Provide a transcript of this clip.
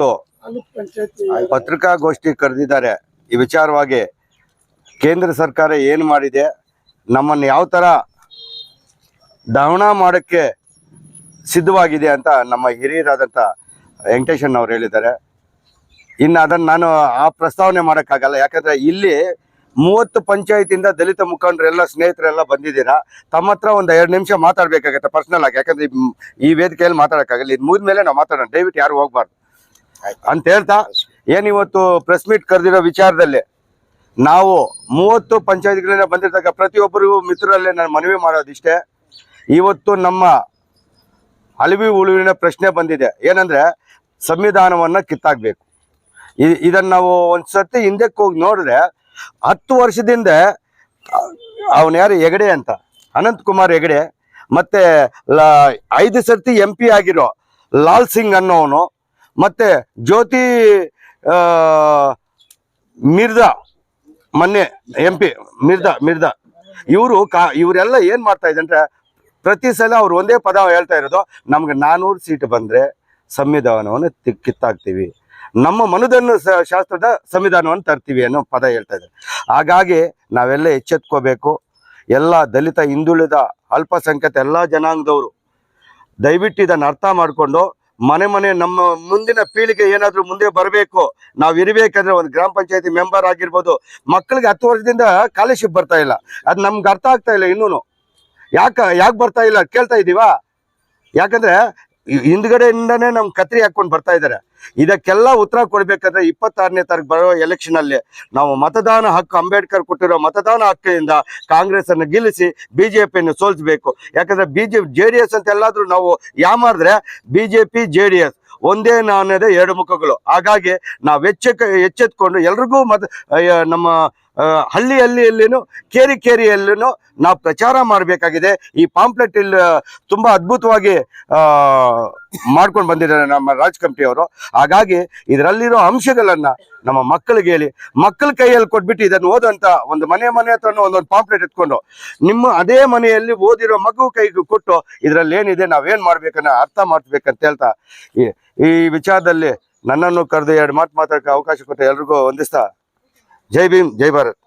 ಪಂಚಾಯತಿ ಪತ್ರಿಕಾಗೋಷ್ಠಿ ಕರೆದಿದ್ದಾರೆ. ಈ ವಿಚಾರವಾಗಿ ಕೇಂದ್ರ ಸರ್ಕಾರ ಏನು ಮಾಡಿದೆ, ನಮ್ಮನ್ನು ಯಾವ ಥರ ದಹಣ ಮಾಡೋಕ್ಕೆ ಸಿದ್ಧವಾಗಿದೆ ಅಂತ ನಮ್ಮ ಹಿರಿಯರಾದಂಥ ವೆಂಕಟೇಶನ್ ಅವ್ರು ಹೇಳಿದ್ದಾರೆ. ಇನ್ನು ಅದನ್ನು ನಾನು ಆ ಪ್ರಸ್ತಾವನೆ ಮಾಡೋಕ್ಕಾಗಲ್ಲ. ಯಾಕಂದರೆ ಇಲ್ಲಿ ಮೂವತ್ತು ಪಂಚಾಯತಿಯಿಂದ ದಲಿತ ಮುಖಂಡರೆಲ್ಲ, ಸ್ನೇಹಿತರೆಲ್ಲ ಬಂದಿದ್ದೀರಾ? ತಮ್ಮ ಹತ್ರ ಒಂದು ಎರಡು ನಿಮಿಷ ಮಾತಾಡಬೇಕಾಗತ್ತೆ ಪರ್ಸ್ನಲ್ ಆಗಿ. ಯಾಕಂದರೆ ಈ- ವೇದಿಕೆಯಲ್ಲಿ ಮಾತಾಡೋಕ್ಕಾಗಲ್ಲ. ಇದು ಮುಗಿದ್ಮೇಲೆ ನಾವು ಮಾತಾಡೋಣ. ದಯವಿಟ್ಟು ಯಾರು ಹೋಗ್ಬಾರ್ದು. ಅಂತ ಹೇಳ್ತಾ, ಏನ್ ಇವತ್ತು ಪ್ರೆಸ್ ಮೀಟ್ ಕರೆದಿರೋ ವಿಚಾರದಲ್ಲಿ ನಾವು ಮೂವತ್ತು ಪಂಚಾಯತ್ಗಳಿಂದ ಬಂದಿರ್ತಕ್ಕ ಪ್ರತಿಯೊಬ್ಬರಿಗೂ ಮಿತ್ರರಲ್ಲೇ ನಾನು ಮನವಿ ಮಾಡೋದಿಷ್ಟೇ. ಇವತ್ತು ನಮ್ಮ ಅಳಿವಿ ಉಳಿವಿನ ಪ್ರಶ್ನೆ ಬಂದಿದೆ. ಏನಂದ್ರೆ ಸಂವಿಧಾನವನ್ನ ಕಿತ್ತಾಕ್ಬೇಕು. ಇದನ್ನ ನಾವು ಒಂದ್ಸತಿ ಸರ್ತಿ ಹಿಂದಕ್ಕೆ ಹೋಗಿ ನೋಡಿದ್ರೆ ಹತ್ತು ವರ್ಷದಿಂದ ಅವನ ಯಾರು ಹೆಗಡೆ ಅಂತ, ಅನಂತಕುಮಾರ್ ಹೆಗಡೆ, ಮತ್ತೆ ಐದು ಸರ್ತಿ ಎಂ ಪಿ ಆಗಿರೋ ಲಾಲ್ ಸಿಂಗ್ ಅನ್ನೋವನು ಮತ್ತೆ ಜ್ಯೋತಿ ಮಿರ್ದಾ ಮೊನ್ನೆ ಎಂ ಪಿ ಮಿರ್ದಾ ಮಿರ್ದಾ ಇವರು ಕಾ, ಇವರೆಲ್ಲ ಏನು ಮಾಡ್ತಾ ಇದ್ದಂದ್ರೆ ಪ್ರತಿ ಸಲ ಅವ್ರು ಒಂದೇ ಪದ ಹೇಳ್ತಾ ಇರೋದು, ನಮ್ಗೆ ನಾನ್ನೂರು ಸೀಟ್ ಬಂದ್ರೆ ಸಂವಿಧಾನವನ್ನು ಕಿತ್ತಾಕ್ತೀವಿ. ನಮ್ಮ ಮನುದನ್ನು ಶಾಸ್ತ್ರದ ಸಂವಿಧಾನವನ್ನು ತರ್ತೀವಿ ಅನ್ನೋ ಪದ ಹೇಳ್ತಾ ಇದ್ದಾರೆ. ಹಾಗಾಗಿ ನಾವೆಲ್ಲ ಎಚ್ಚೆತ್ಕೋಬೇಕು. ಎಲ್ಲ ದಲಿತ, ಹಿಂದುಳಿದ, ಅಲ್ಪಸಂಖ್ಯಾತ, ಎಲ್ಲ ಜನಾಂಗದವರು ದಯವಿಟ್ಟು ಇದನ್ನು ಅರ್ಥ ಮಾಡಿಕೊಂಡು ಮನೆ ಮನೆ ನಮ್ಮ ಮುಂದಿನ ಪೀಳಿಗೆ ಏನಾದ್ರೂ ಮುಂದೆ ಬರಬೇಕು, ನಾವು ಇರಬೇಕಂದ್ರೆ ಒಂದು ಗ್ರಾಮ ಪಂಚಾಯತಿ ಮೆಂಬರ್ ಆಗಿರ್ಬೋದು ಮಕ್ಕಳಿಗೆ ಹತ್ತು ವರ್ಷದಿಂದ ಸ್ಕಾಲರ್ಶಿಪ್ ಬರ್ತಾ ಇಲ್ಲ. ಅದು ನಮ್ಗೆ ಅರ್ಥ ಆಗ್ತಾ ಇಲ್ಲ ಇನ್ನೂ ಯಾಕ, ಯಾಕೆ ಬರ್ತಾ ಇಲ್ಲ ಕೇಳ್ತಾ ಇದ್ದೀವಾ ಯಾಕಂದ್ರೆ ಹಿಂದ್ಗಡೆಯಿಂದನೇ ನಮ್ ಕತ್ರಿ ಹಾಕೊಂಡು ಬರ್ತಾ ಇದ್ದಾರೆ ಇದಕ್ಕೆಲ್ಲ ಉತ್ತರ ಕೊಡ್ಬೇಕಾದ್ರೆ ಇಪ್ಪತ್ತಾರನೇ ತಾರೀಕು ಬರೋ ಎಲೆಕ್ಷನ್ ಅಲ್ಲಿ ನಾವು ಮತದಾನ ಹಕ್ಕು ಅಂಬೇಡ್ಕರ್ ಕೊಟ್ಟಿರೋ ಮತದಾನ ಹಕ್ಕಿನಿಂದ ಕಾಂಗ್ರೆಸ್ ಅನ್ನು ಗೆಲ್ಲಿಸಿ ಬಿಜೆಪಿಯನ್ನು ಸೋಲಿಸಬೇಕು. ಯಾಕಂದ್ರೆ ಬಿಜೆಪಿ, ಜೆ ಡಿ ಎಸ್ ಅಂತ ಎಲ್ಲಾದ್ರೂ ನಾವು ಯಾಮಾರಿದ್ರೆ ಬಿಜೆಪಿ, ಜೆ ಡಿ ಎಸ್ ಒಂದೇ ನಾನದೇ ಎರಡು ಮುಖಗಳು. ಹಾಗಾಗಿ ನಾವು ಎಚ್ಚೆಕ್, ಎಚ್ಚೆತ್ಕೊಂಡು ಎಲ್ರಿಗೂ ಮತ ನಮ್ಮ ಆ, ಹಳ್ಳಿ ಹಳ್ಳಿಯಲ್ಲಿನೂ ಕೇರಿ ಕೇರಿಯಲ್ಲಿನೂ ನಾವು ಪ್ರಚಾರ ಮಾಡಬೇಕಾಗಿದೆ. ಈ ಪಾಂಪ್ಲೆಟ್ ಇಲ್ಲಿ ತುಂಬಾ ಅದ್ಭುತವಾಗಿ ಮಾಡ್ಕೊಂಡು ಬಂದಿದ್ದಾರೆ ನಮ್ಮ ರಾಜ್ ಕಂಪ್ನಿಯವರು ಹಾಗಾಗಿ ಇದರಲ್ಲಿರೋ ಅಂಶಗಳನ್ನ ನಮ್ಮ ಮಕ್ಕಳಿಗೆ ಹೇಳಿ. ಮಕ್ಕಳ ಕೈಯಲ್ಲಿ ಕೊಟ್ಬಿಟ್ಟು ಇದನ್ನು ಓದಂತ ಒಂದು ಮನೆ ಮನೆ ಹತ್ರ ಒಂದೊಂದು ಪಾಂಪ್ಲೆಟ್ ಇಟ್ಕೊಂಡು ನಿಮ್ಮ ಅದೇ ಮನೆಯಲ್ಲಿ ಓದಿರೋ ಮಗು ಕೈಗೆ ಕೊಟ್ಟು ಇದರಲ್ಲಿ ಏನಿದೆ ನಾವೇನ್ ಮಾಡ್ಬೇಕನ್ನ ಅರ್ಥ ಮಾಡ್ಬೇಕಂತ ಹೇಳ್ತಾ ಈ ವಿಚಾರದಲ್ಲಿ ನನ್ನನ್ನು ಕರೆದು ಎರಡು ಮಾತು ಮಾತಾಡಕ್ಕೆ ಅವಕಾಶ ಕೊಟ್ಟು ಎಲ್ರಿಗೂ ವಂದಿಸ್ತಾ ಜೈ ಭೀಮ್ ಜೈ ಭಾರತ್